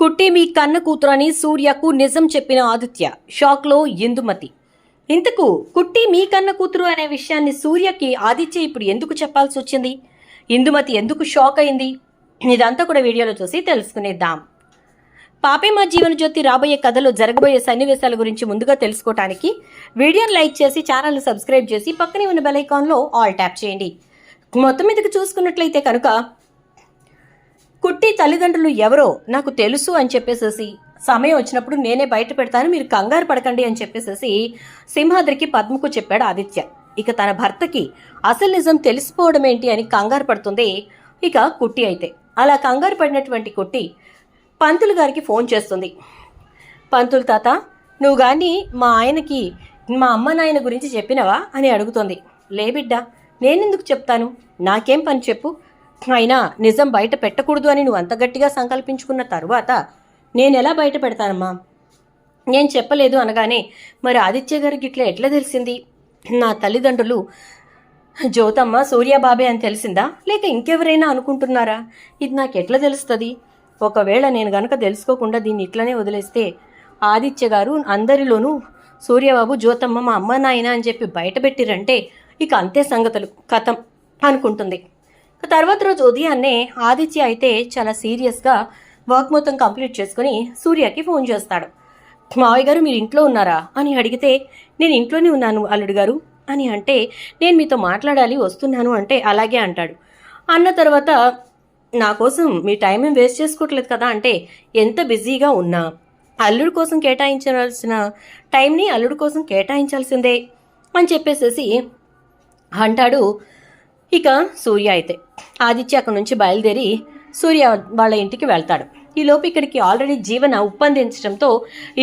కుట్టి మీ కన్న కూతురని సూర్యకు నిజం చెప్పిన ఆదిత్య. షాక్లో ఇందుమతి ఇంతకు కుట్టి మీ కన్న కూతురు అనే విషయాన్ని సూర్యకి ఆదిత్య ఇప్పుడు ఎందుకు చెప్పాల్సి వచ్చింది? ఇందుమతి ఎందుకు షాక్ అయింది? ఇదంతా కూడా వీడియోలో చూసి తెలుసుకునేద్దాం. పాపే మా జీవన జ్యోతి రాబోయే కథలో జరగబోయే సన్నివేశాల గురించి ముందుగా తెలుసుకోవటానికి వీడియోని లైక్ చేసి ఛానల్ని సబ్స్క్రైబ్ చేసి పక్కనే ఉన్న బెల్ ఐకాన్లో ఆల్ ట్యాప్ చేయండి. మొత్తం మీదకి చూసుకున్నట్లయితే కనుక కుట్టి తల్లిదండ్రులు ఎవరో నాకు తెలుసు అని చెప్పేసేసి సమయం వచ్చినప్పుడు నేనే బయట పెడతాను మీరు కంగారు పడకండి అని చెప్పేసేసి సింహాద్రికి పద్మకు చెప్పాడు ఆదిత్య. ఇక తన భర్తకి అసలు నిజం తెలిసిపోవడం ఏంటి అని కంగారు పడుతుంది ఇక కుట్టి అయితే. అలా కంగారు పడినటువంటి కుట్టి పంతులు గారికి ఫోన్ చేస్తుంది. పంతులు తాత నువ్వు కానీ మా ఆయనకి మా అమ్మ నాయన గురించి చెప్పినవా అని అడుగుతుంది. లే బిడ్డ నేనెందుకు చెప్తాను? నాకేం పని చెప్పు. అయినా నిజం బయట పెట్టకూడదు అని నువ్వు అంత గట్టిగా సంకల్పించుకున్న తరువాత నేను ఎలా బయట పెడతానమ్మా? నేను చెప్పలేదు అనగానే మరి ఆదిత్య గారికి ఇట్లా ఎట్లా తెలిసింది? నా తల్లిదండ్రులు జ్యోతమ్మ సూర్యబాబే అని తెలిసిందా? లేక ఇంకెవరైనా అనుకుంటున్నారా? ఇది నాకు ఎట్లా తెలుస్తుంది? ఒకవేళ నేను గనక తెలుసుకోకుండా దీన్ని ఇట్లనే వదిలేస్తే ఆదిత్య గారు అందరిలోనూ సూర్యబాబు జ్యోతమ్మ మా అమ్మ నాయన అని చెప్పి బయటపెట్టిరంటే ఇక అంతే సంగతులు కథం అనుకుంటుంది. తర్వాత రోజు ఉదయాన్నే ఆదిత్య అయితే చాలా సీరియస్గా వర్క్ మొత్తం కంప్లీట్ చేసుకుని సూర్యకి ఫోన్ చేస్తాడు. మావయ్య గారు మీరు ఇంట్లో ఉన్నారా? అని అడిగితే నేను ఇంట్లోనే ఉన్నాను అల్లుడు గారు. అని అంటే నేను మీతో మాట్లాడాలి వస్తున్నాను అంటే అలాగే అంటాడు. అన్న తర్వాత నా కోసం మీ టైం ఏం వేస్ట్ చేసుకోవట్లేదు కదా అంటే ఎంత బిజీగా ఉన్నా అల్లుడు కోసం కేటాయించాల్సిన టైంని అల్లుడు కోసం కేటాయించాల్సిందే అని చెప్పేసేసి అంటాడు. ఇక సూర్య అయితే ఆదిత్య అక్కడి నుంచి బయలుదేరి సూర్య వాళ్ళ ఇంటికి వెళ్తాడు. ఈ లోపు ఇక్కడికి ఆల్రెడీ జీవన ఉప్పందించడంతో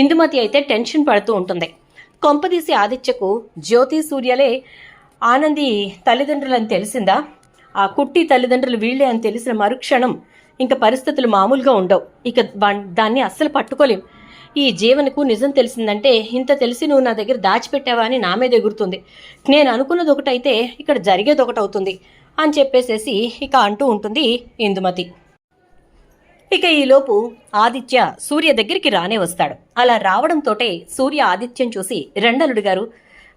ఇందుమతి అయితే టెన్షన్ పడుతూ ఉంటుంది. కొంపదీసి ఆదిత్యకు జ్యోతి సూర్యలే ఆనంది తల్లిదండ్రులని తెలిసిందా? ఆ కుట్టి తల్లిదండ్రులు వీళ్ళే అని తెలిసిన మరుక్షణం ఇంకా పరిస్థితులు మామూలుగా ఉండవు. ఇక దాన్ని అస్సలు పట్టుకోలేం. ఈ జీవనకు నిజం తెలిసిందంటే ఇంత తెలిసి నువ్వు నా దగ్గర దాచిపెట్టావా? అని నా మీద ఎగురుతుంది. నేను అనుకున్నది ఒకటైతే ఇక్కడ జరిగేది ఒకటి అవుతుంది అని చెప్పేసేసి ఇక అంటూ ఉంటుంది ఇందుమతి. ఇక ఈలోపు ఆదిత్య సూర్య దగ్గరికి రానే వస్తాడు. అలా రావడంతోటే సూర్య ఆదిత్యం చూసి రెండలుడు గారు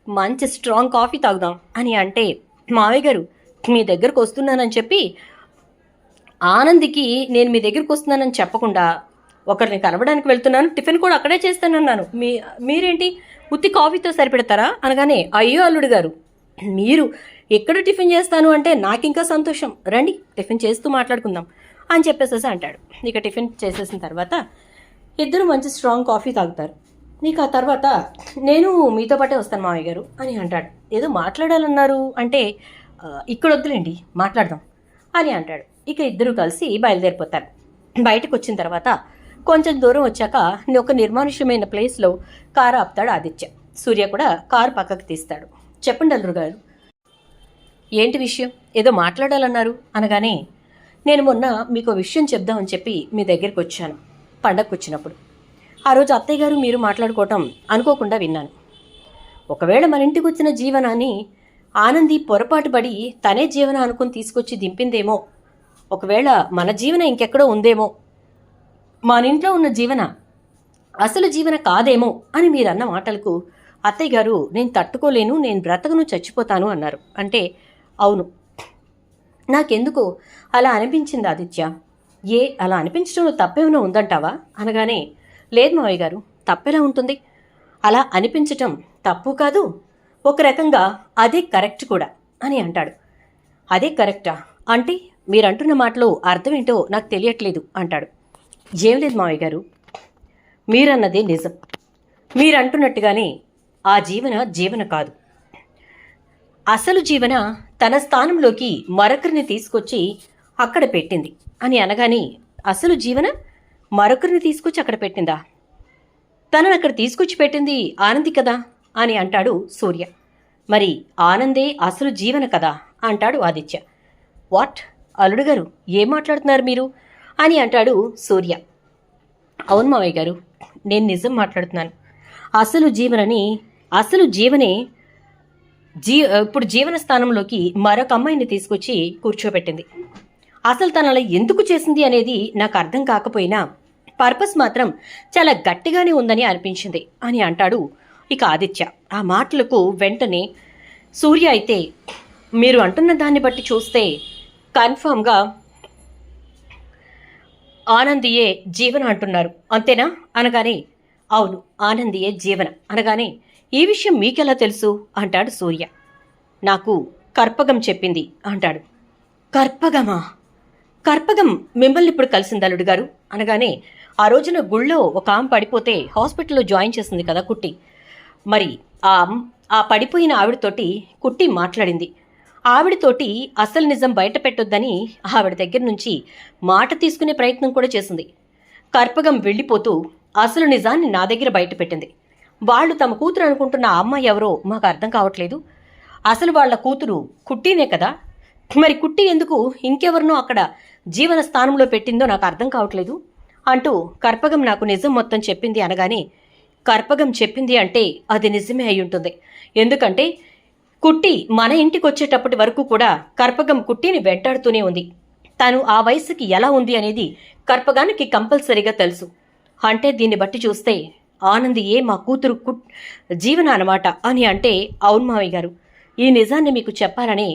మంచి స్ట్రాంగ్ కాఫీ తాగుదాం అని అంటే మావయ్య గారు మీ దగ్గరకు వస్తున్నానని చెప్పి ఆనందికి నేను మీ దగ్గరికి వస్తున్నానని చెప్పకుండా ఒకరిని కలవడానికి వెళ్తున్నాను టిఫిన్ కూడా అక్కడే చేస్తానన్నాను. మీ మీరేంటి? ఉత్తి కాఫీతో సరిపెడతారా? అనగానే అయ్యో అల్లుడు గారు మీరు ఎక్కడ టిఫిన్ చేస్తాను అంటే నాకు ఇంకా సంతోషం. రండి టిఫిన్ చేస్తూ మాట్లాడుకుందాం అని చెప్పేసేసి అంటాడు. ఇక టిఫిన్ చేసేసిన తర్వాత ఇద్దరు మంచి స్ట్రాంగ్ కాఫీ తాగుతారు. నీకు ఆ తర్వాత నేను మీతో పాటే వస్తాను మామయ్య గారు అని అంటాడు. ఏదో మాట్లాడాలన్నారు అంటే ఇక్కడ వద్దులేండి మాట్లాడదాం అని అంటాడు. ఇక ఇద్దరు కలిసి బయలుదేరిపోతారు. బయటకు వచ్చిన తర్వాత కొంచెం దూరం వచ్చాక ఒక నిర్మానుష్యమైన ప్లేస్లో కారు ఆపుతాడు ఆదిత్య. సూర్య కూడా కారు పక్కకు తీస్తాడు. చెప్పండి అల్లుడు గారు. ఏంటి విషయం? ఏదో మాట్లాడాలన్నారు? అనగానే నేను మొన్న మీకు విషయం చెప్దామని చెప్పి మీ దగ్గరికి వచ్చాను పండగకు వచ్చినప్పుడు. ఆ రోజు అత్తయ్య గారు మీరు మాట్లాడుకోవటం అనుకోకుండా విన్నాను. ఒకవేళ మన ఇంటికి వచ్చిన జీవనాన్ని ఆనంది పొరపాటు పడి తనే జీవన అనుకుని తీసుకొచ్చి దింపిందేమో ఒకవేళ మన జీవన ఇంకెక్కడో ఉందేమో మన ఇంట్లో ఉన్న జీవన అసలు జీవన కాదేమో అని మీరన్న మాటలకు అత్తయ్య గారు నేను తట్టుకోలేను నేను బ్రతకను చచ్చిపోతాను అన్నారు. అంటే అవును. నాకెందుకు? అలా అనిపించింది ఆదిత్య? ఏ అలా అనిపించడంలో తప్పేమైనా ఉందంటావా? అనగానే లేదు మావయ్య గారు తప్పెలా ఉంటుంది. అలా అనిపించటం తప్పు కాదు ఒక రకంగా అదే కరెక్ట్ కూడా అని అంటాడు. అదే కరెక్టా? అంటే మీరంటున్న మాటలో అర్థమేంటో నాకు తెలియట్లేదు అంటాడు. ఏం లేదు మావయ్య గారు. మీరన్నదే నిజం. మీరంటున్నట్టుగానే ఆ జీవన జీవన కాదు. అసలు జీవన తన స్థానంలోకి మరొకరిని తీసుకొచ్చి అక్కడ పెట్టింది అని అనగానే అసలు జీవన మరొకరిని తీసుకొచ్చి అక్కడ పెట్టిందా? తనను అక్కడ తీసుకొచ్చి పెట్టింది ఆనంది కదా అని అంటాడు సూర్య. మరి ఆనందే అసలు జీవన కదా అంటాడు ఆదిత్య. వాట్? అల్లుడు గారు ఏం మాట్లాడుతున్నారు మీరు? అని అంటాడు సూర్య. అవును మావయ్య గారు నేను నిజం మాట్లాడుతున్నాను. అసలు జీవనని అసలు జీవనే జీ ఇప్పుడు జీవన స్థానంలోకి మరొక అమ్మాయిని తీసుకొచ్చి కూర్చోబెట్టింది. అసలు తన అలా ఎందుకు చేసింది అనేది నాకు అర్థం కాకపోయినా పర్పస్ మాత్రం చాలా గట్టిగానే ఉందని అనిపించింది అని అంటాడు ఇక ఆదిత్య. ఆ మాటలకు వెంటనే సూర్య అయితే మీరు అంటున్న దాన్ని బట్టి చూస్తే కన్ఫామ్గా ఆనందియే జీవన అంటున్నారు. అంతేనా? అనగానే అవును ఆనందియే జీవన. అనగానే ఈ విషయం మీకెలా తెలుసు? అంటాడు సూర్య. నాకు కర్పగం చెప్పింది అంటాడు. కర్పగమా? కర్పగం మిమ్మల్ని ఇప్పుడు కలిసింది అల్లుడు గారు అనగానే ఆ రోజున గుళ్ళో ఒక ఆమె పడిపోతే హాస్పిటల్లో జాయిన్ చేసింది కదా కుట్టి. మరి ఆ ఆ పడిపోయిన ఆవిడతోటి కుట్టి మాట్లాడింది. ఆవిడతోటి అసలు నిజం బయట పెట్టొద్దని ఆవిడ దగ్గర నుంచి మాట తీసుకునే ప్రయత్నం కూడా చేసింది. కర్పగం వెళ్ళిపోతూ అసలు నిజాన్ని నా దగ్గర బయట పెట్టింది. వాళ్ళు తమ కూతురు అనుకుంటున్న అమ్మాయి ఎవరో మాకు అర్థం కావట్లేదు. అసలు వాళ్ళ కూతురు కుట్టీనే కదా? మరి కుట్టి ఎందుకు ఇంకెవరినో అక్కడ జీవన స్థానంలో పెట్టిందో నాకు అర్థం కావట్లేదు అంటూ కర్పగం నాకు నిజం మొత్తం చెప్పింది అనగానే కర్పగం చెప్పింది అంటే అది నిజమే అయి ఉంటుంది. ఎందుకంటే కుట్టి మన ఇంటికి వచ్చేటప్పటి వరకు కూడా కర్పగం కుట్టిని వెంటాడుతూనే ఉంది. తను ఆ వయసుకి ఎలా ఉంది అనేది కర్పగానికి కంపల్సరీగా తెలుసు. అంటే దీన్ని బట్టి చూస్తే ఆనంది ఏ మా కూతురు కుట్ జీవన అనమాట అని అంటే అవును మావయ్య గారు. ఈ నిజాన్ని మీకు చెప్పాలని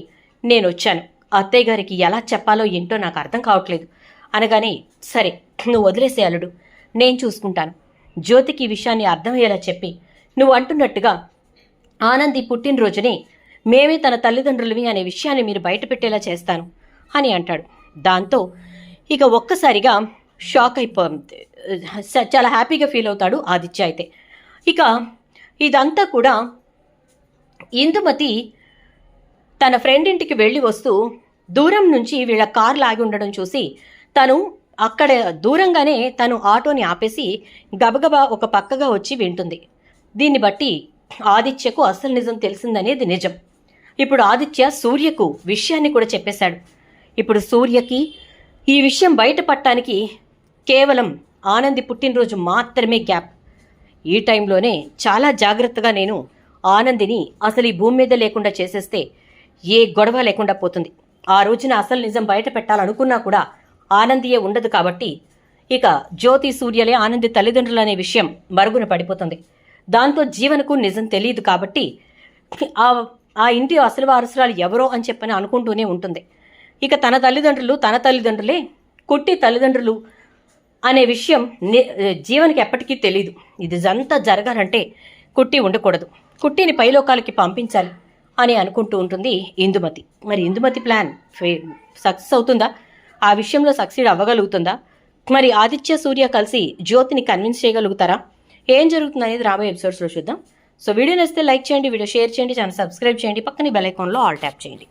నేను వచ్చాను అత్తయ్య గారికి ఎలా చెప్పాలో ఏంటో నాకు అర్థం కావట్లేదు. అనగానే సరే నువ్వు వదిలేసే అల్లుడు. నేను చూసుకుంటాను. జ్యోతికి ఈ విషయాన్ని అర్థమయ్యేలా చెప్పి నువ్వు అంటున్నట్టుగా ఆనంది పుట్టినరోజునే మేమే తన తల్లిదండ్రులవి అనే విషయాన్ని మీరు బయటపెట్టేలా చేస్తాను అని అంటాడు. దాంతో ఇక ఒక్కసారిగా షాక్ అయిపో చాలా హ్యాపీగా ఫీల్ అవుతాడు ఆదిత్య అయితే. ఇక ఇదంతా కూడా ఇందుమతి తన ఫ్రెండ్ ఇంటికి వెళ్ళి వస్తూ దూరం నుంచి వీళ్ళ కార్ లాగి ఉండడం చూసి తను అక్కడ దూరంగానే తను ఆటోని ఆపేసి గబగబా ఒక పక్కగా వచ్చి వింటుంది. దీన్ని బట్టి ఆదిత్యకు అసలు నిజం తెలిసిందనేది నిజం. ఇప్పుడు ఆదిత్య సూర్యకు విషయాన్ని కూడా చెప్పేశాడు. ఇప్పుడు సూర్యకి ఈ విషయం బయటపడటానికి కేవలం ఆనంది పుట్టినరోజు మాత్రమే గ్యాప్. ఈ టైంలోనే చాలా జాగ్రత్తగా నేను ఆనందిని అసలు ఈ భూమి మీద లేకుండా చేసేస్తే ఏ గొడవ లేకుండా పోతుంది. ఆ రోజున అసలు నిజం బయట పెట్టాలనుకున్నా కూడా ఆనందియే ఉండదు కాబట్టి ఇక జ్యోతి సూర్యలే ఆనంది తల్లిదండ్రులు అనే విషయం మరుగున పడిపోతుంది. దాంతో జీవనకు నిజం తెలియదు కాబట్టి ఆ ఆ ఇంటి అసలు వారసురాలు ఎవరో అని చెప్పని అనుకుంటూనే ఉంటుంది. ఇక తన తల్లిదండ్రులు తన తల్లిదండ్రులే కుట్టి తల్లిదండ్రులు అనే విషయం ని- జీవనికి ఎప్పటికీ తెలియదు ఇది అంతా జరగాలంటే కుట్టి ఉండకూడదు. కుట్టిని పైలోకాలకి పంపించాలి అని అనుకుంటూ ఉంటుంది ఇందుమతి. మరి ఇందుమతి ప్లాన్ ఫే సక్సెస్ అవుతుందా? ఆ విషయంలో సక్సీడ్ అవ్వగలుగుతుందా? మరి ఆదిత్య సూర్య కలిసి జ్యోతిని కన్విన్స్ చేయగలుగుతారా? ఏం జరుగుతుంది అనేది రాబోయే ఎపిసోడ్స్లో చూద్దాం. సో వీడియో నచ్చితే లైక్ చేయండి వీడియో షేర్ చేయండి ఛానల్ సబ్స్క్రైబ్ చేయండి పక్కన బెల్ ఐకాన్లో ఆల్ ట్యాప్ చేయండి.